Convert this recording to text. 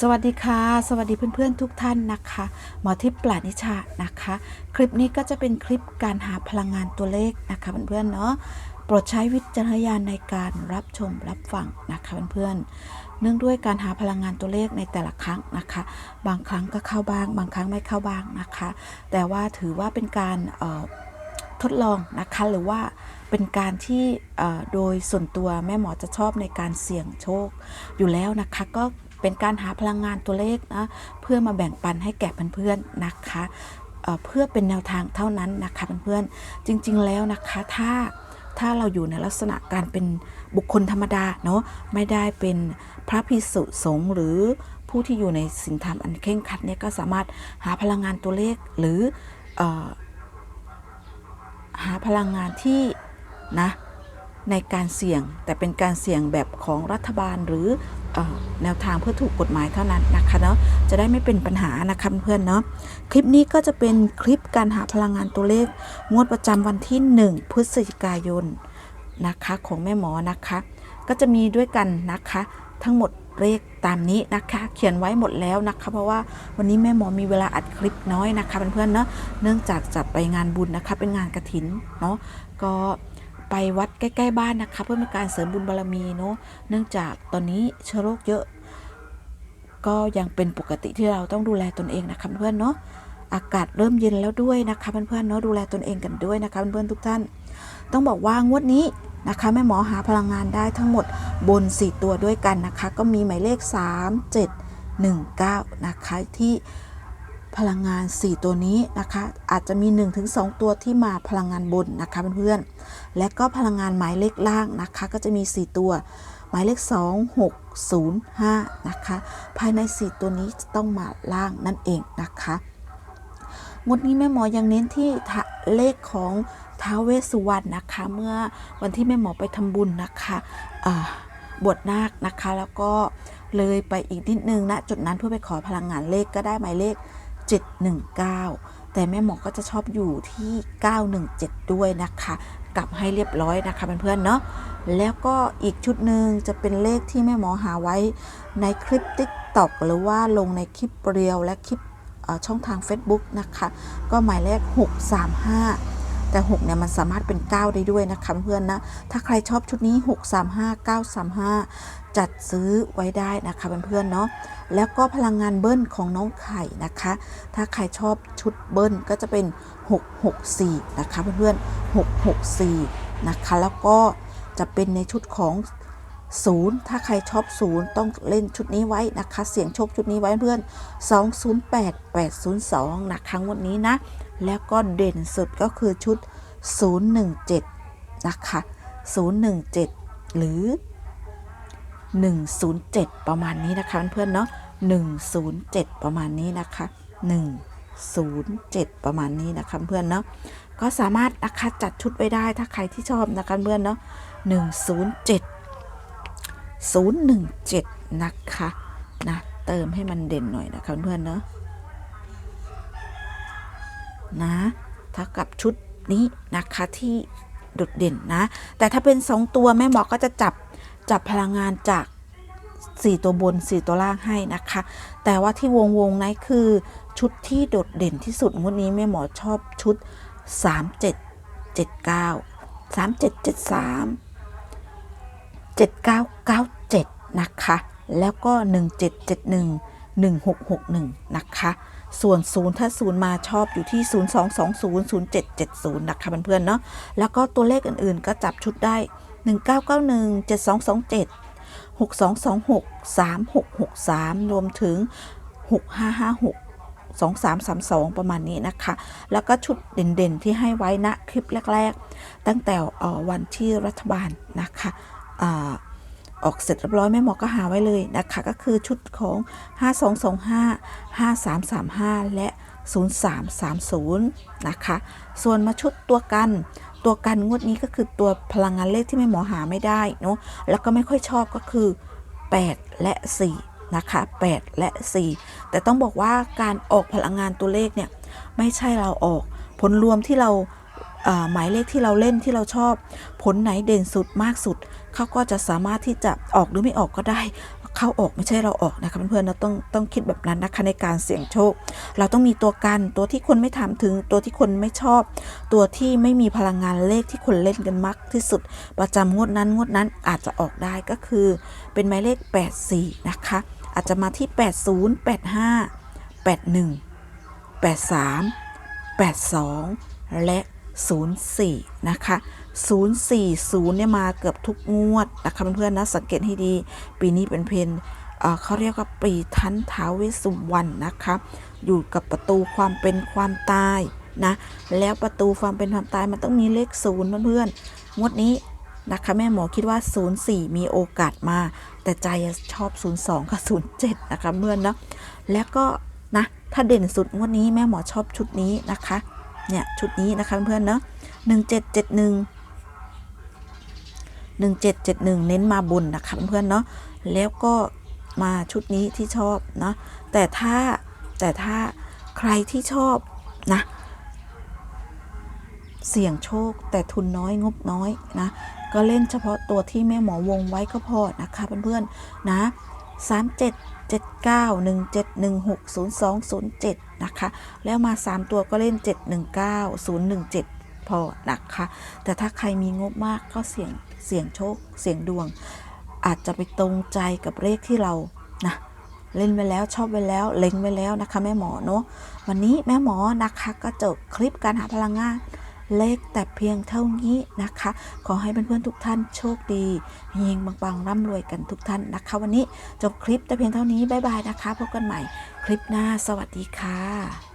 สวัสดีค่ะ สวัสดีเพื่อนๆทุกท่านนะคะ หมอทิพย์ปราณิชานะคะ คลิปนี้ก็จะเป็นคลิปการหาพลังงานตัวเลขนะคะเพื่อนๆเนาะโปรดใช้วิจารณญาณในการรับชมรับฟังนะคะเพื่อนๆเนื่องด้วยการหาพลังงานตัวเลขในแต่ละครั้งนะคะ บางครั้งก็เข้าบ้าง บางครั้งไม่เข้าบ้างนะคะ แต่ว่าถือว่าเป็นการออทดลองนะคะหรือว่าเป็นการที่ออโดยส่วนตัวแม่หมอจะชอบในการเสี่ยงโชคอยู่แล้วนะคะ ก็ เป็นการหาพลังงานตัวเลขนะเพื่อมาแบ่งปันให้แก่เพื่อนๆนะคะเเพื่อเป็นแนวทางเท่านั้นนะคะเพื่อนๆจริง ๆ แล้วนะคะถ้าถ้าเราอยู่ในลักษณะการเป็นบุคคลธรรมดาเนาะไม่ได้เป็นพระภิกษุสงฆ์หรือผู้ที่อยู่ในศีลธรรมอันเคร่งครัดเนี่ยก็สามารถหาพลังงานตัวเลขหรืออหาพลังงานที่นะในการเสี่ยงแต่เป็นการเสี่ยงแบบของรัฐบาลหรือ แนวทางเพื่อถูกกฎหมายเท่านั้นนะคะเนาะจะได้ไม่เป็นปัญหานะคะเพื่อนเนาะคลิปนี้ก็จะเป็นคลิปการหาพลังงานตัวเลข งวดประจำวันที่ 1 พฤศจิกายนนะคะของแม่หมอนะคะ ก็จะมีด้วยกันนะคะ ทั้งหมดเลขตามนี้นะคะ เขียนไว้หมดแล้วนะคะ เพราะว่าวันนี้แม่หมอมีเวลาอัดคลิปน้อยนะคะเพื่อนๆเนาะเนื่องจากจะไปงานบุญนะคะ เป็นงานกระถินเนาะก็ ไปวัดใกล้ๆบ้านนะคะ เพื่อเป็นการเสริมบุญบารมีเนาะเนื่องจากตอนนี้เชื้อโรคเยอะ ก็ยังเป็นปกติที่เราต้องดูแลตนเองนะคะเพื่อนเนาะอากาศเริ่มเย็นแล้วด้วยนะคะเพื่อนๆเนาะดูแลตนเองกันด้วยนะคะเพื่อนๆทุกท่าน ต้องบอกว่างวดนี้นะคะแม่หมอหาพลังงานได้ทั้งหมดบน 4 ตัวด้วยกันนะคะ ก็มีหมายเลข 3 7 1 9 นะคะที่ พลังงาน 4 ตัวนี้นะคะ อาจจะมี 1-2 ตัวที่มาพลังงานบนนะคะเพื่อนๆ และก็พลังงานหมายเลขล่างนะคะ ก็จะมี 4 ตัว หมายเลข 2 6 0 5 นะคะ ภายใน 4 ตัวนี้จะต้องมาล่างนั่นเองนะคะงวดนี้แม่หมอยังเน้นที่เลขของท้าวเวสสุวรรณนะคะ เมื่อวันที่แม่หมอไปทำบุญนะคะบวชนาคนะคะ แล้วก็เลยไปอีกนิดนึงนะจุดนั้นเพื่อไปขอพลังงานเลขก็ได้หมายเลข 719 แต่แม่หมอก็จะชอบอยู่ที่ 917 ด้วยนะคะ กลับให้เรียบร้อยนะคะเพื่อนๆเนาะแล้วก็อีกชุดหนึ่งจะเป็นเลขที่แม่หมอหาไว้ในคลิปติ๊กตอกหรือว่าลงในคลิปเรียวและคลิปช่องทาง Facebook นะคะ ก็หมายเลข635 แต่ 6 เนี่ย มันสามารถเป็น 9 ได้ด้วยนะคะเพื่อนนะ ถ้าใครชอบชุดนี้ 635 935 จัดซื้อไว้ได้นะคะเพื่อนๆเนาะแล้วก็พลังงานเบิ้ลของน้องไข่นะคะ ถ้าใครชอบชุดเบิ้ลก็จะเป็น 664 นะคะเพื่อนๆ664 นะคะ แล้วก็จะเป็นในชุดของศูนย์ถ้าใครชอบศูนย์ต้องเล่นชุดนี้ไว้นะคะ เสียงโชคชุดนี้ไว้เพื่อน 208 802 นะคะงวดนี้นะ แล้วก็เด่นสุดก็คือชุด 017 นะคะ 017 หรือ 107 ประมาณนี้นะคะเพื่อนๆเนาะ107 ประมาณนี้นะคะ 107 ประมาณนี้นะคะเพื่อนเนาะก็สามารถนะคะจัดชุดไว้ได้ถ้าใครที่ชอบนะคะเพื่อนเนาะ107 017 นะคะนะเติมให้มันเด่นหน่อยนะคะเพื่อนเนาะ นะเท่ากับชุดนี้นะคะที่โดดเด่นนะ แต่ถ้าเป็น 2 ตัวแม่หมอก็จะจับจับพลังงานจาก 4 ตัวบน 4 ตัวล่างให้นะคะ แต่ว่าที่วงวงนั้นคือชุดที่โดดเด่นที่สุดงวดนี้แม่หมอชอบชุด 3779 3773 7997 นะคะ แล้วก็ 1771 1661 นะคะ ส่วน0ถ้า0มาชอบอยู่ที่ 0220 0770 นะคะเพื่อนๆเนาะแล้วก็ตัวเลขอื่นๆก็จับชุดได้ 1991 7227 6226 3663 รวมถึง 6556 2332 ประมาณนี้นะคะ แล้วก็ชุดเด่นๆ ที่ให้ไว้ณคลิปแรก ๆ ตั้งแต่วันที่รัฐบาลนะคะ ออกเสร็จเรียบร้อยแม่หมอก็หาไว้เลยนะคะ ก็คือชุดของ 5225 5335 และ 0330 นะคะ ส่วนมาชุดตัวกันตัวกันงวดนี้ก็คือตัวพลังงานเลขที่แม่หมอหาไม่ได้เนาะแล้วก็ไม่ค่อยชอบก็คือ 8 และ 4 นะคะ 8 และ 4 แต่ต้องบอกว่าการออกพลังงานตัวเลขเนี่ย ไม่ใช่เราออก ผลรวมที่เรา หมายเลขที่เราเล่นที่เราชอบ ผลไหนเด่นสุดมากสุด เขาก็จะสามารถที่จะออกหรือไม่ออกก็ได้ เข้าออกไม่ใช่เราออกนะคะเพื่อนๆเราต้องต้องคิดแบบนั้นนะคะในการเสี่ยงโชค เราต้องมีตัวกันตัวที่คนไม่ถามถึงตัวที่คนไม่ชอบ ตัวที่ไม่มีพลังงานเลขที่คนเล่นกันมากที่สุด ประจำงวดนั้นงวดนั้นอาจจะออกได้ก็คือ เป็นหมายเลข 84 นะคะ อาจจะมาที่ 80 85 81 83 82 และ 04 นะคะ 040 เนี่ยมาเกือบทุกงวดนะคะเพื่อนๆนะสังเกตให้ดี ปีนี้เป็นเพนเขาเรียกว่าปีทันท้าวเวสสุวรรณนะคะอยู่กับประตูความเป็นความตายนะแล้วประตูความเป็นความตายมันต้องมีเลขศูนย์เพื่อนๆงวดนี้นะคะแม่หมอคิดว่า 04 มีโอกาสมา แต่ใจชอบ 02 กับ 07 นะคะเพื่อนเนาะแล้วก็นะถ้าเด่นสุดงวดนี้แม่หมอชอบชุดนี้นะคะ เนี่ยชุดนี้นะคะเพื่อนๆเนาะ1771 1771เน้นมาบุญนะคะเพื่อนๆเนาะแล้วก็มาชุดนี้ที่ชอบเนาะแต่ถ้าแต่ถ้าใครที่ชอบนะเสี่ยงโชคแต่ทุนน้อยงบน้อยนะก็เล่นเฉพาะตัวที่แม่หมอวงไว้ก็พอนะคะเพื่อนๆนะ 37 79 17 16 02 07 นะคะ แล้วมา 3 ตัวก็เล่น 719 017 พอนะคะ แต่ถ้าใครมีงบมากก็เสี่ยงเสี่ยงโชค เสี่ยงดวง อาจจะไปตรงใจกับเลขที่เรานะเล่นไปแล้วชอบไปแล้ว เล็งไปแล้วนะคะ แม่หมอเนาะวันนี้แม่หมอนะคะก็จบคลิปการหาพลังงาน เลขแต่เพียงเท่านี้นะคะ ขอให้เพื่อนๆทุกท่านโชคดีเฮงบางๆร่ำรวยกันทุกท่านนะคะ วันนี้จบคลิปแต่เพียงเท่านี้บ๊ายบายนะคะพบกันใหม่คลิปหน้าสวัสดีค่ะ